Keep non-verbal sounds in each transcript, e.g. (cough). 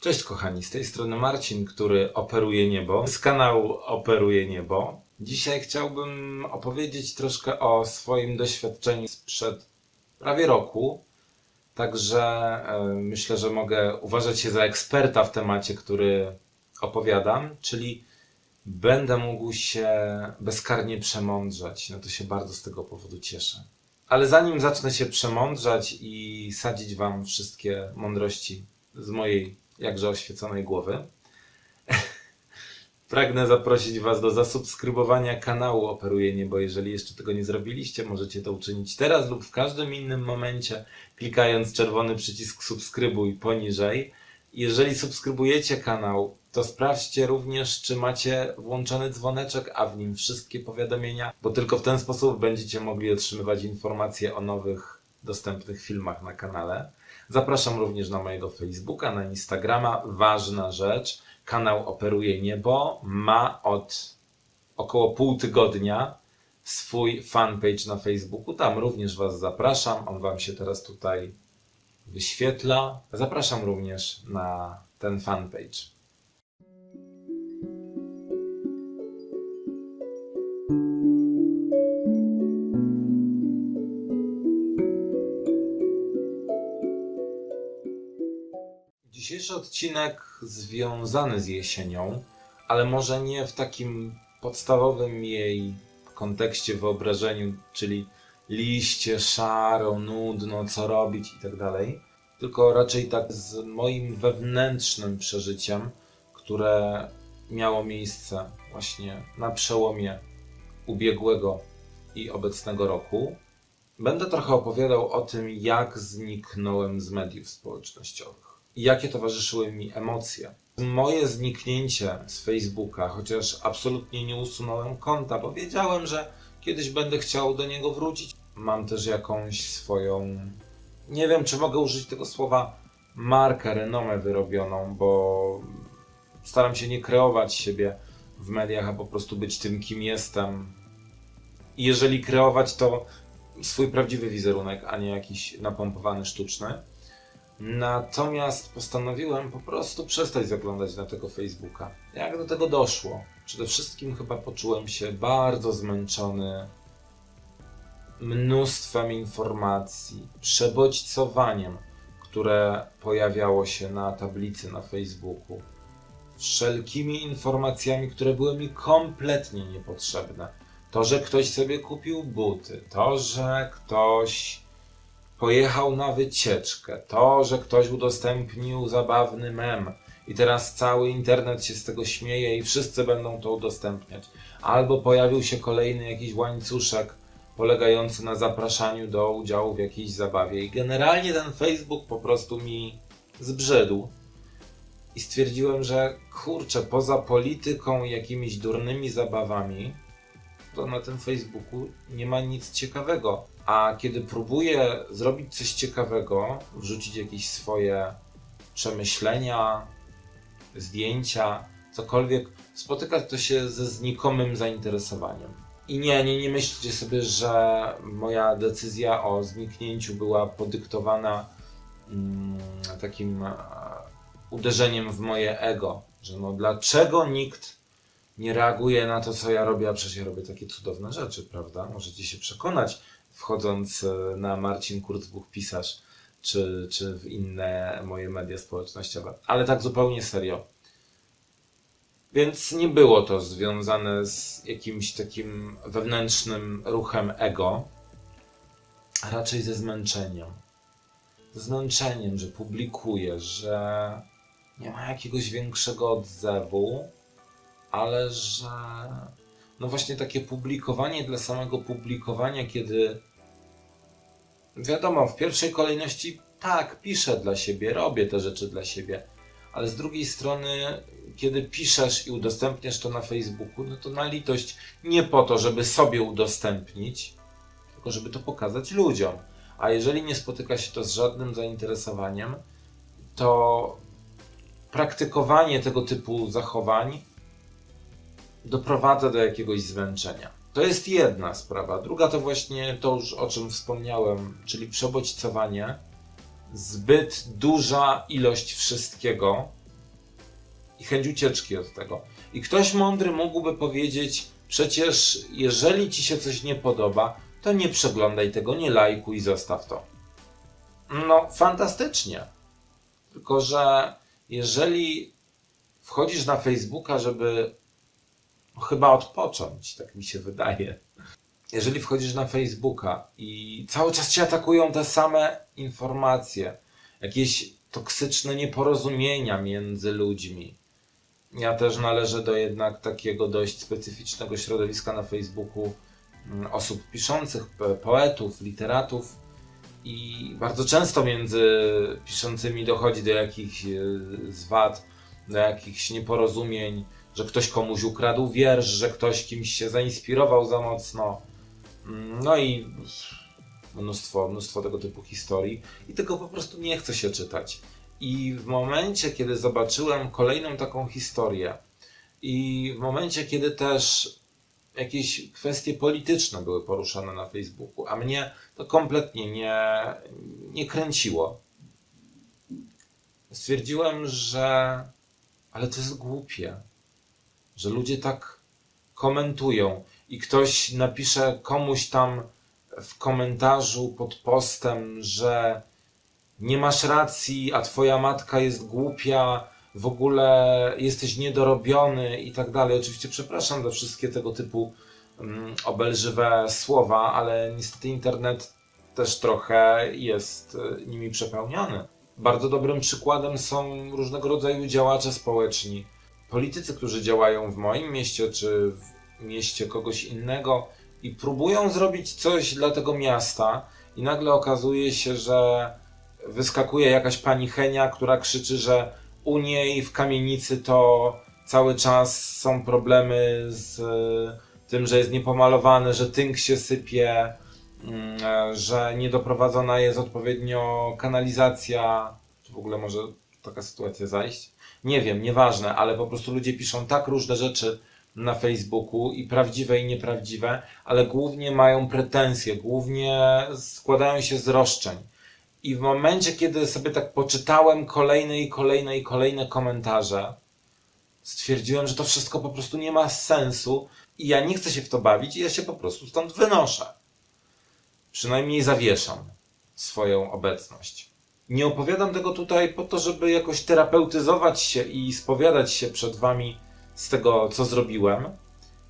Cześć kochani, z tej strony Marcin, który operuje niebo, z kanału Operuje Niebo. Dzisiaj chciałbym opowiedzieć troszkę o swoim doświadczeniu sprzed prawie roku. Także e, myślę, że mogę uważać się za eksperta w temacie, który opowiadam, czyli będę mógł się bezkarnie przemądrzać. No to się bardzo z tego powodu cieszę. Ale zanim zacznę się przemądrzać i sadzić Wam wszystkie mądrości z mojej jakże oświeconej głowy, (laughs) pragnę zaprosić Was do zasubskrybowania kanału Operuje Niebo. Jeżeli jeszcze tego nie zrobiliście, możecie to uczynić teraz lub w każdym innym momencie, klikając czerwony przycisk subskrybuj poniżej. Jeżeli subskrybujecie kanał, to sprawdźcie również, czy macie włączony dzwoneczek, a w nim wszystkie powiadomienia, bo tylko w ten sposób będziecie mogli otrzymywać informacje o nowych dostępnych filmach na kanale. Zapraszam również na mojego Facebooka, na Instagrama. Ważna rzecz, kanał Operuje Niebo ma od około pół tygodnia swój fanpage na Facebooku. Tam również Was zapraszam. On Wam się teraz tutaj wyświetla. Zapraszam również na ten fanpage. Dzisiejszy odcinek związany z jesienią, ale może nie w takim podstawowym jej kontekście, wyobrażeniu, czyli liście, szaro, nudno, co robić i tak dalej, tylko raczej tak z moim wewnętrznym przeżyciem, które miało miejsce właśnie na przełomie ubiegłego i obecnego roku. Będę trochę opowiadał o tym, jak zniknąłem z mediów społecznościowych jakie towarzyszyły mi emocje. Moje zniknięcie z Facebooka, chociaż absolutnie nie usunąłem konta, bo wiedziałem, że kiedyś będę chciał do niego wrócić. Mam też jakąś swoją, nie wiem czy mogę użyć tego słowa, markę, renomę wyrobioną, bo staram się nie kreować siebie w mediach, a po prostu być tym, kim jestem. I jeżeli kreować, to swój prawdziwy wizerunek, a nie jakiś napompowany sztuczny. Natomiast postanowiłem po prostu przestać zaglądać na tego Facebooka. Jak do tego doszło? Przede wszystkim chyba poczułem się bardzo zmęczony mnóstwem informacji, przebodźcowaniem, które pojawiało się na tablicy na Facebooku, wszelkimi informacjami, które były mi kompletnie niepotrzebne. To, że ktoś sobie kupił buty, to, że ktoś pojechał na wycieczkę, to, że ktoś udostępnił zabawny mem i teraz cały internet się z tego śmieje i wszyscy będą to udostępniać. Albo pojawił się kolejny jakiś łańcuszek polegający na zapraszaniu do udziału w jakiejś zabawie. I generalnie ten Facebook po prostu mi zbrzydł. I stwierdziłem, że kurczę, poza polityką i jakimiś durnymi zabawami, to na tym Facebooku nie ma nic ciekawego. A kiedy próbuję zrobić coś ciekawego, wrzucić jakieś swoje przemyślenia, zdjęcia, cokolwiek, spotyka to się ze znikomym zainteresowaniem. I nie, nie, nie myślcie sobie, że moja decyzja o zniknięciu była podyktowana mm, takim e, uderzeniem w moje ego, że no dlaczego nikt nie reaguje na to, co ja robię, a przecież ja robię takie cudowne rzeczy, prawda? Możecie się przekonać, wchodząc e, na Marcin Kurzbuch Pisarz, czy, czy w inne moje media społecznościowe. Ale tak zupełnie serio. Więc nie było to związane z jakimś takim wewnętrznym ruchem ego, a raczej ze zmęczeniem. Ze zmęczeniem, że publikuję, że nie ma jakiegoś większego odzewu, ale że no właśnie takie publikowanie dla samego publikowania, kiedy wiadomo, w pierwszej kolejności tak, piszę dla siebie, robię te rzeczy dla siebie, ale z drugiej strony, kiedy piszesz i udostępniasz to na Facebooku, no to na litość nie po to, żeby sobie udostępnić, tylko żeby to pokazać ludziom. A jeżeli nie spotyka się to z żadnym zainteresowaniem, to praktykowanie tego typu zachowań doprowadza do jakiegoś zmęczenia. To jest jedna sprawa. Druga to właśnie to już o czym wspomniałem, czyli przebodźcowanie. Zbyt duża ilość wszystkiego i chęć ucieczki od tego. I ktoś mądry mógłby powiedzieć: Przecież, jeżeli ci się coś nie podoba, to nie przeglądaj tego, nie lajkuj zostaw to. No, fantastycznie. Tylko, że jeżeli wchodzisz na Facebooka, żeby chyba odpocząć, tak mi się wydaje. Jeżeli wchodzisz na Facebooka i cały czas cię atakują te same informacje, jakieś toksyczne nieporozumienia między ludźmi. Ja też należę do jednak takiego dość specyficznego środowiska na Facebooku mm, osób piszących, po- poetów, literatów i bardzo często między piszącymi dochodzi do jakichś e, zwad, do jakichś nieporozumień, że ktoś komuś ukradł wiersz, że ktoś kimś się zainspirował za mocno. Mm, No i mnóstwo, mnóstwo tego typu historii i tego po prostu nie chce się czytać. I w momencie, kiedy zobaczyłem kolejną taką historię i w momencie, kiedy też jakieś kwestie polityczne były poruszane na Facebooku, a mnie to kompletnie nie, nie kręciło, stwierdziłem, że ale to jest głupie, że ludzie tak komentują i ktoś napisze komuś tam w komentarzu pod postem, że nie masz racji, a twoja matka jest głupia, w ogóle jesteś niedorobiony i tak dalej. Oczywiście przepraszam za wszystkie tego typu mm, obelżywe słowa, ale niestety internet też trochę jest y, nimi przepełniony. Bardzo dobrym przykładem są różnego rodzaju działacze społeczni, politycy, którzy działają w moim mieście czy w mieście kogoś innego i próbują zrobić coś dla tego miasta, i nagle okazuje się, że wyskakuje jakaś pani Henia, która krzyczy, że u niej w kamienicy to cały czas są problemy z e, tym, że jest niepomalowane, że tynk się sypie, mm, e, że niedoprowadzona jest odpowiednio kanalizacja. Czy w ogóle może taka sytuacja zajść? Nie wiem, nieważne, ale po prostu ludzie piszą tak różne rzeczy na Facebooku i prawdziwe i nieprawdziwe, ale głównie mają pretensje, głównie składają się z roszczeń. I w momencie, kiedy sobie tak poczytałem kolejne i kolejne i kolejne komentarze, stwierdziłem, że to wszystko po prostu nie ma sensu i ja nie chcę się w to bawić i ja się po prostu stąd wynoszę. Przynajmniej zawieszam swoją obecność. Nie opowiadam tego tutaj po to, żeby jakoś terapeutyzować się i spowiadać się przed wami z tego, co zrobiłem,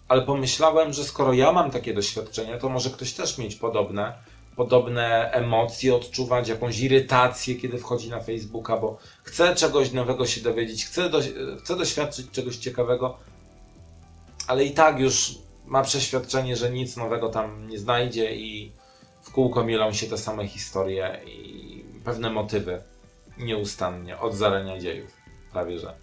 ale pomyślałem, że skoro ja mam takie doświadczenia, to może ktoś też mieć podobne, podobne emocje, odczuwać jakąś irytację, kiedy wchodzi na Facebooka, bo chce czegoś nowego się dowiedzieć, chce, do, chce doświadczyć czegoś ciekawego, ale i tak już ma przeświadczenie, że nic nowego tam nie znajdzie i w kółko mielą się te same historie i pewne motywy nieustannie od zarania dziejów, prawie że.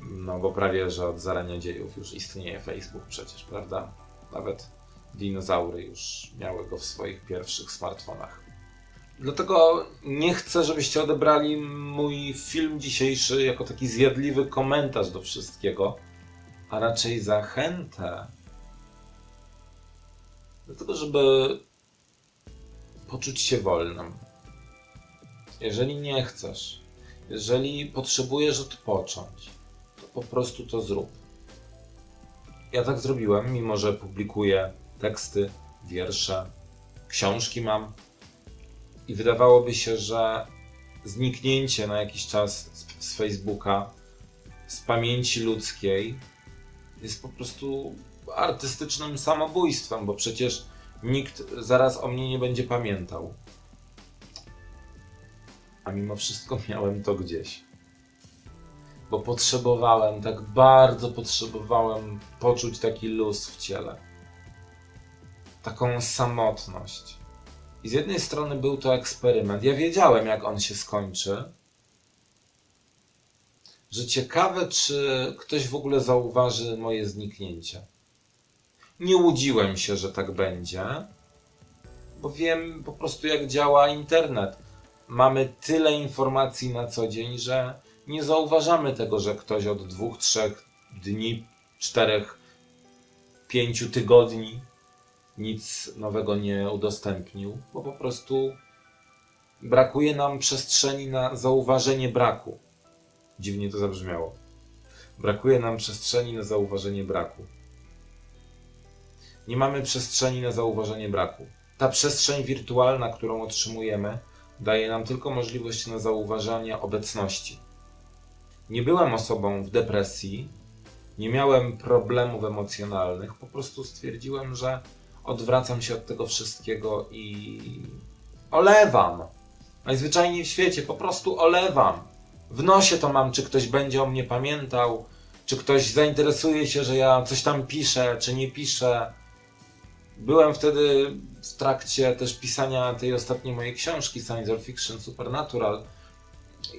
No bo prawie, że od zarania dziejów już istnieje Facebook przecież, prawda? Nawet dinozaury już miały go w swoich pierwszych smartfonach. Dlatego nie chcę, żebyście odebrali mój film dzisiejszy jako taki zjadliwy komentarz do wszystkiego, a raczej zachętę do tego, żeby poczuć się wolnym. Jeżeli nie chcesz, jeżeli potrzebujesz odpocząć, to po prostu to zrób. Ja tak zrobiłem, mimo że publikuję teksty, wiersze, książki mam. I wydawałoby się, że zniknięcie na jakiś czas z, Facebooka, z pamięci ludzkiej, jest po prostu artystycznym samobójstwem, bo przecież nikt zaraz o mnie nie będzie pamiętał. A mimo wszystko miałem to gdzieś. Bo potrzebowałem, tak bardzo potrzebowałem poczuć taki luz w ciele. Taką samotność. I z jednej strony był to eksperyment. Ja wiedziałem, jak on się skończy. Że ciekawe, czy ktoś w ogóle zauważy moje zniknięcie. Nie łudziłem się, że tak będzie, bo wiem po prostu, jak działa internet. Mamy tyle informacji na co dzień, że nie zauważamy tego, że ktoś od dwóch, trzech dni, czterech, pięciu tygodni nic nowego nie udostępnił, bo po prostu brakuje nam przestrzeni na zauważenie braku. Dziwnie to zabrzmiało. Brakuje nam przestrzeni na zauważenie braku. Nie mamy przestrzeni na zauważenie braku. Ta przestrzeń wirtualna, którą otrzymujemy, daje nam tylko możliwość na zauważanie obecności. Nie byłem osobą w depresji, nie miałem problemów emocjonalnych, po prostu stwierdziłem, że odwracam się od tego wszystkiego i olewam. Najzwyczajniej w świecie, po prostu olewam. W nosie to mam, czy ktoś będzie o mnie pamiętał, czy ktoś zainteresuje się, że ja coś tam piszę, czy nie piszę. Byłem wtedy w trakcie też pisania tej ostatniej mojej książki, Science Fiction Supernatural.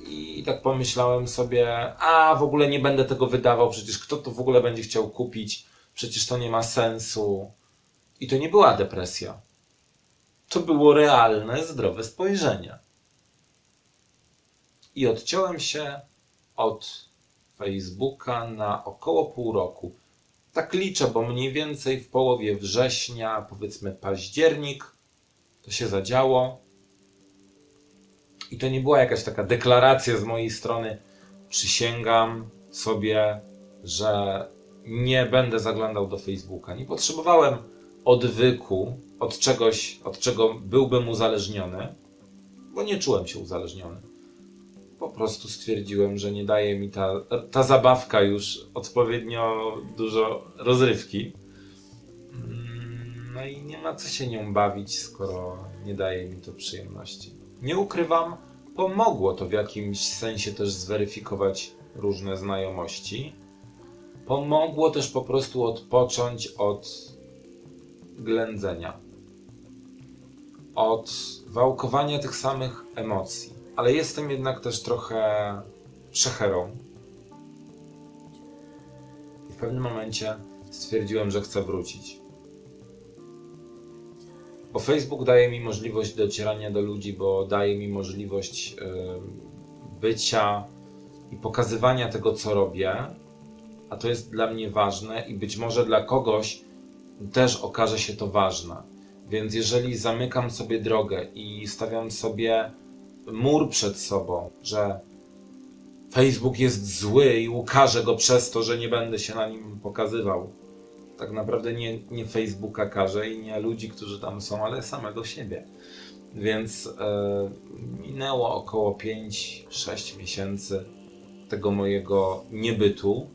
I tak pomyślałem sobie, a w ogóle nie będę tego wydawał, przecież kto to w ogóle będzie chciał kupić, przecież to nie ma sensu. I to nie była depresja. To było realne, zdrowe spojrzenie. I odciąłem się od Facebooka na około pół roku. Tak liczę, bo mniej więcej w połowie września, powiedzmy październik, to się zadziało. I to nie była jakaś taka deklaracja z mojej strony. Przysięgam sobie, że nie będę zaglądał do Facebooka. Nie potrzebowałem odwyku od czegoś, od czego byłbym uzależniony, bo nie czułem się uzależniony. Po prostu stwierdziłem, że nie daje mi ta, ta zabawka już odpowiednio dużo rozrywki. Mm, No i nie ma co się nią bawić, skoro nie daje mi to przyjemności. Nie ukrywam, pomogło to w jakimś sensie też zweryfikować różne znajomości. Pomogło też po prostu odpocząć od ględzenia, od wałkowania tych samych emocji. Ale jestem jednak też trochę przecherą. I w pewnym momencie stwierdziłem, że chcę wrócić. Bo Facebook daje mi możliwość docierania do ludzi, bo daje mi możliwość bycia i pokazywania tego, co robię, a to jest dla mnie ważne i być może dla kogoś też okaże się to ważne. Więc jeżeli zamykam sobie drogę i stawiam sobie mur przed sobą, że Facebook jest zły i ukażę go przez to, że nie będę się na nim pokazywał, tak naprawdę nie, nie Facebooka każe i nie ludzi, którzy tam są, ale samego siebie. Więc e, minęło około 5-6 miesięcy tego mojego niebytu,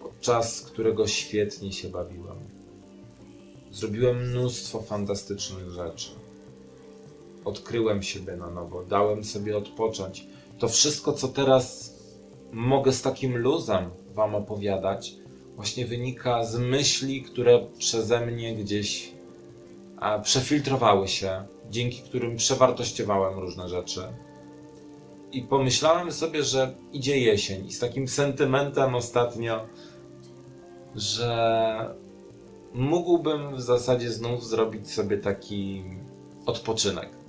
podczas którego świetnie się bawiłem. Zrobiłem mnóstwo fantastycznych rzeczy. Odkryłem siebie na nowo, dałem sobie odpocząć. To wszystko, co teraz mogę z takim luzem Wam opowiadać, właśnie wynika z myśli, które przeze mnie gdzieś przefiltrowały się, dzięki którym przewartościowałem różne rzeczy. I pomyślałem sobie, że idzie jesień i z takim sentymentem ostatnio, że mógłbym w zasadzie znów zrobić sobie taki odpoczynek.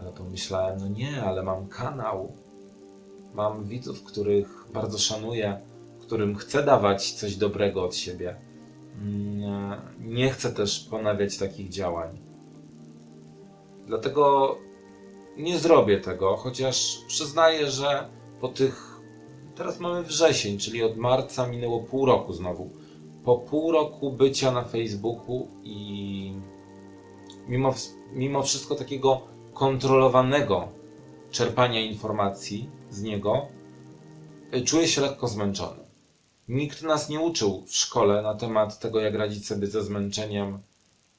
Ale pomyślałem, no nie, ale mam kanał. Mam widzów, których bardzo szanuję, którym chcę dawać coś dobrego od siebie. Mm, Nie chcę też ponawiać takich działań. Dlatego nie zrobię tego, chociaż przyznaję, że po tych. Teraz mamy wrzesień, czyli od marca minęło pół roku znowu. Po pół roku bycia na Facebooku i mimo, mimo wszystko takiego kontrolowanego czerpania informacji z niego, y, czuję się lekko zmęczony. Nikt nas nie uczył w szkole na temat tego, jak radzić sobie ze zmęczeniem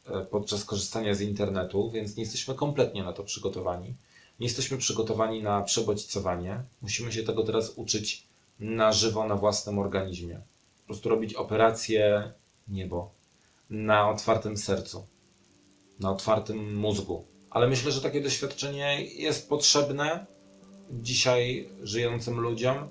e, podczas korzystania z internetu, więc nie jesteśmy kompletnie na to przygotowani. Nie jesteśmy przygotowani na przebodźcowanie. Musimy się tego teraz uczyć na żywo, na własnym organizmie. Po prostu robić operację niebo na otwartym sercu, na otwartym mózgu. Ale myślę, że takie doświadczenie jest potrzebne dzisiaj żyjącym ludziom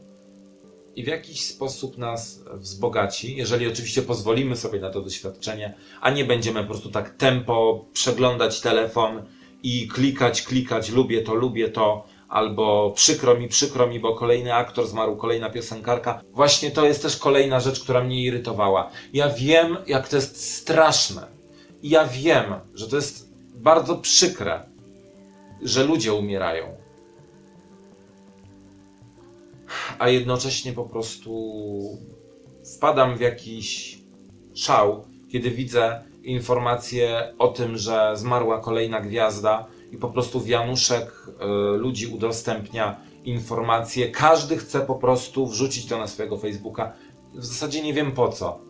i w jakiś sposób nas wzbogaci, jeżeli oczywiście pozwolimy sobie na to doświadczenie, a nie będziemy po prostu tak tempo przeglądać telefon i klikać, klikać, lubię to, lubię to, albo przykro mi, przykro mi, bo kolejny aktor zmarł, kolejna piosenkarka. Właśnie to jest też kolejna rzecz, która mnie irytowała. Ja wiem, jak to jest straszne. I ja wiem, że to jest bardzo przykre, że ludzie umierają. a jednocześnie po prostu wpadam w jakiś szał, kiedy widzę informację o tym, że zmarła kolejna gwiazda i po prostu wianuszek y, ludzi udostępnia informacje. Każdy chce po prostu wrzucić to na swojego Facebooka. W zasadzie nie wiem po co.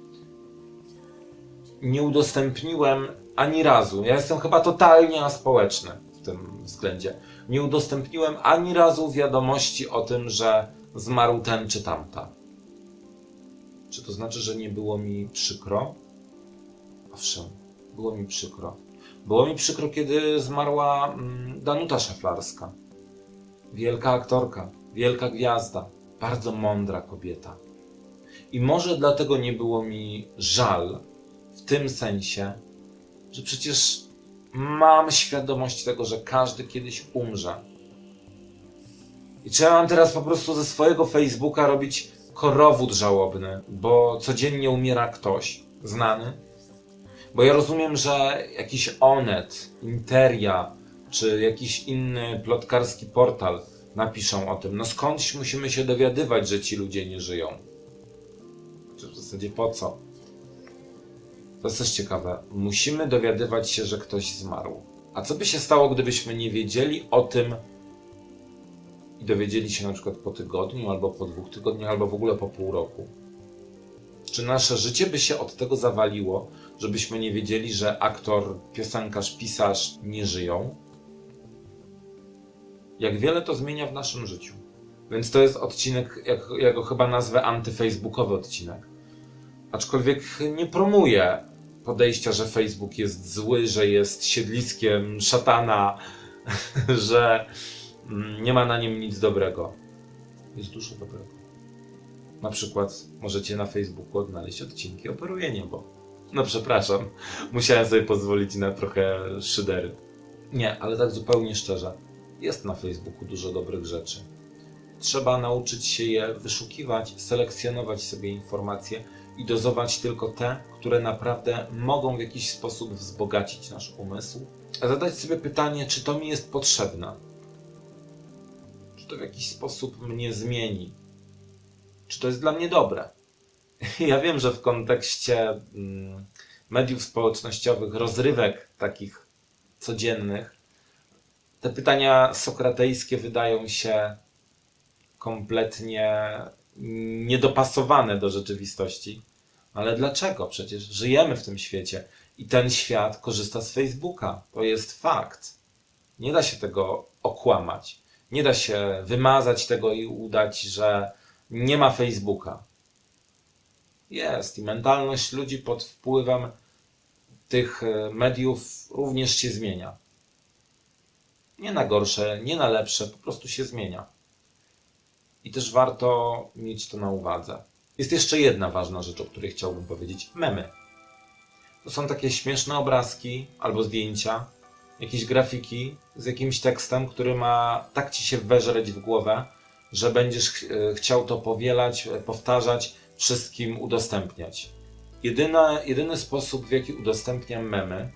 Nie udostępniłem ani razu. Ja jestem chyba totalnie aspołeczny w tym względzie. Nie udostępniłem ani razu wiadomości o tym, że zmarł ten czy tamta. Czy to znaczy, że nie było mi przykro? Owszem, było mi przykro. Było mi przykro, kiedy zmarła mm, Danuta Szaflarska. Wielka aktorka, wielka gwiazda, bardzo mądra kobieta. I może dlatego nie było mi żal w tym sensie, że przecież mam świadomość tego, że każdy kiedyś umrze. I czy ja mam teraz po prostu ze swojego Facebooka robić korowód żałobny, bo codziennie umiera ktoś znany? Bo ja rozumiem, że jakiś Onet, Interia czy jakiś inny plotkarski portal napiszą o tym. No skądś musimy się dowiadywać, że ci ludzie nie żyją. Czy w zasadzie po co? To jest też ciekawe. Musimy dowiadywać się, że ktoś zmarł. A co by się stało, gdybyśmy nie wiedzieli o tym i dowiedzieli się na przykład po tygodniu, albo po dwóch tygodniach, albo w ogóle po pół roku? Czy nasze życie by się od tego zawaliło, żebyśmy nie wiedzieli, że aktor, piosenkarz, pisarz nie żyją? Jak wiele to zmienia w naszym życiu. Więc to jest odcinek, jak, ja go chyba nazwę antyfacebookowy odcinek. Aczkolwiek nie promuję podejścia, że Facebook jest zły, że jest siedliskiem szatana, (laughs) że mm, nie ma na nim nic dobrego. Jest dużo dobrego. Na przykład możecie na Facebooku odnaleźć odcinki o Niebo. No przepraszam, musiałem sobie pozwolić na trochę szydery. Nie, ale tak zupełnie szczerze, jest na Facebooku dużo dobrych rzeczy. Trzeba nauczyć się je wyszukiwać, selekcjonować sobie informacje i dozować tylko te, które naprawdę mogą w jakiś sposób wzbogacić nasz umysł. A zadać sobie pytanie, czy to mi jest potrzebne? Czy to w jakiś sposób mnie zmieni? Czy to jest dla mnie dobre? (laughs) Ja wiem, że w kontekście mm, mediów społecznościowych, rozrywek takich codziennych, te pytania sokratejskie wydają się kompletnie niedopasowane do rzeczywistości. Ale dlaczego? Przecież żyjemy w tym świecie i ten świat korzysta z Facebooka. To jest fakt. Nie da się tego okłamać. Nie da się wymazać tego i udać, że nie ma Facebooka. Jest i mentalność ludzi pod wpływem tych e, mediów również się zmienia. Nie na gorsze, nie na lepsze, po prostu się zmienia. I też warto mieć to na uwadze. Jest jeszcze jedna ważna rzecz, o której chciałbym powiedzieć. Memy. To są takie śmieszne obrazki albo zdjęcia, jakieś grafiki z jakimś tekstem, który ma tak ci się weżreć w głowę, że będziesz ch e, chciał to powielać, e, powtarzać, wszystkim udostępniać. Jedyna, jedyny sposób, w jaki udostępniam memy,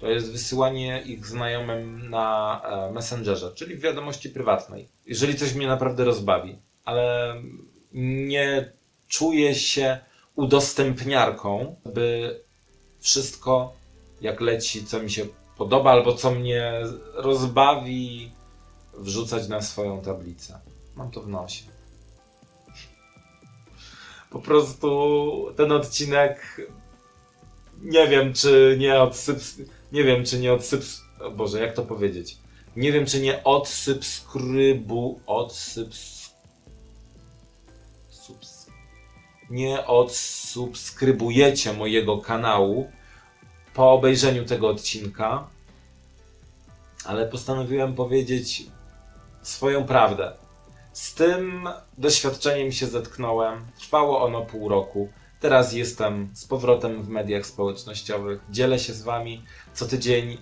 to jest wysyłanie ich znajomym na e, Messengerze, czyli w wiadomości prywatnej. Jeżeli coś mnie naprawdę rozbawi, ale nie czuję się udostępniarką, by wszystko jak leci, co mi się podoba albo co mnie rozbawi, wrzucać na swoją tablicę. Mam to w nosie. Po prostu ten odcinek nie wiem, czy nie odsyp... Nie wiem, czy nie odsyp... Boże, jak to powiedzieć? Nie wiem, czy nie odsubskrybu... Odsubs... Nie odsubskrybujecie mojego kanału po obejrzeniu tego odcinka, ale postanowiłem powiedzieć swoją prawdę. Z tym doświadczeniem się zetknąłem. Trwało ono pół roku. Teraz jestem z powrotem w mediach społecznościowych. Dzielę się z Wami co tydzień.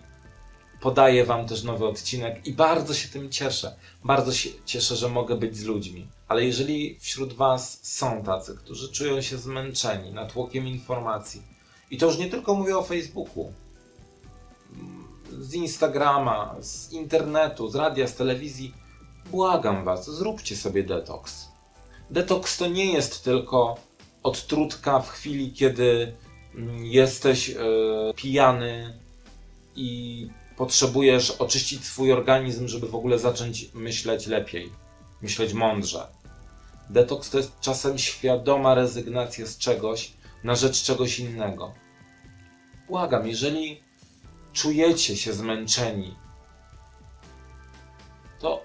Podaję Wam też nowy odcinek i bardzo się tym cieszę. Bardzo się cieszę, że mogę być z ludźmi. Ale jeżeli wśród Was są tacy, którzy czują się zmęczeni natłokiem informacji, i to już nie tylko mówię o Facebooku, z Instagrama, z internetu, z radia, z telewizji, błagam Was, zróbcie sobie detoks. Detoks to nie jest tylko odtrutka w chwili, kiedy mm, jesteś e, pijany i potrzebujesz oczyścić swój organizm, żeby w ogóle zacząć myśleć lepiej, myśleć mądrze. Detoks to jest czasem świadoma rezygnacja z czegoś na rzecz czegoś innego. Błagam, jeżeli czujecie się zmęczeni, to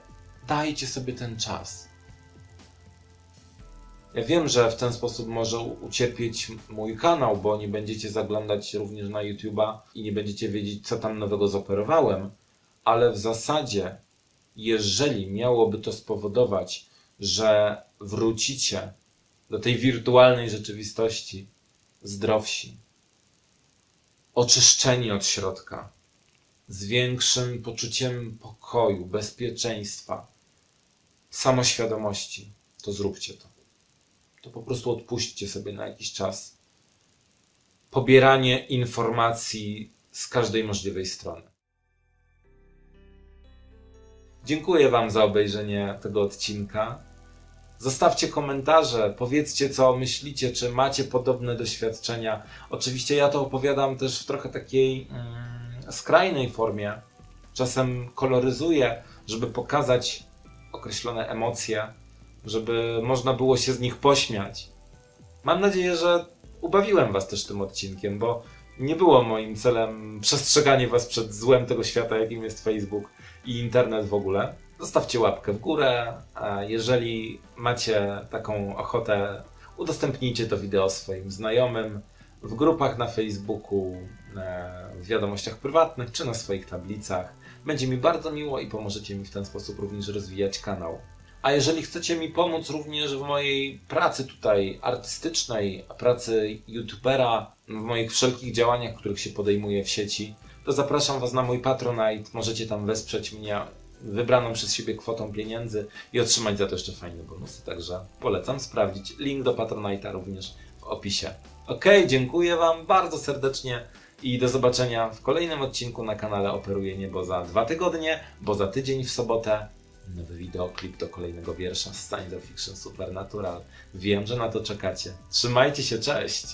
dajcie sobie ten czas. Ja wiem, że w ten sposób może ucierpieć mój kanał, bo nie będziecie zaglądać również na YouTube'a i nie będziecie wiedzieć, co tam nowego zoperowałem, ale w zasadzie, jeżeli miałoby to spowodować, że wrócicie do tej wirtualnej rzeczywistości zdrowsi, oczyszczeni od środka, z większym poczuciem pokoju, bezpieczeństwa, samoświadomości, to zróbcie to. To po prostu odpuśćcie sobie na jakiś czas pobieranie informacji z każdej możliwej strony. Dziękuję Wam za obejrzenie tego odcinka. Zostawcie komentarze, powiedzcie co myślicie, czy macie podobne doświadczenia. Oczywiście ja to opowiadam też w trochę takiej mm, skrajnej formie. Czasem koloryzuję, żeby pokazać określone emocje, żeby można było się z nich pośmiać. Mam nadzieję, że ubawiłem Was też tym odcinkiem, bo nie było moim celem przestrzeganie Was przed złem tego świata, jakim jest Facebook i internet w ogóle. Zostawcie łapkę w górę, a jeżeli macie taką ochotę, udostępnijcie to wideo swoim znajomym w grupach na Facebooku, e, w wiadomościach prywatnych czy na swoich tablicach. Będzie mi bardzo miło i pomożecie mi w ten sposób również rozwijać kanał. A jeżeli chcecie mi pomóc również w mojej pracy tutaj artystycznej, pracy youtubera, w moich wszelkich działaniach, których się podejmuję w sieci, to zapraszam Was na mój Patronite. Możecie tam wesprzeć mnie wybraną przez siebie kwotą pieniędzy i otrzymać za to jeszcze fajne bonusy. Także polecam sprawdzić. Link do Patronite'a również w opisie. Ok, dziękuję Wam bardzo serdecznie i do zobaczenia w kolejnym odcinku na kanale Operuje Niebo za dwa tygodnie, bo za tydzień w sobotę nowy wideoklip do kolejnego wiersza z Science Fiction Supernatural. Wiem, że na to czekacie. Trzymajcie się, cześć!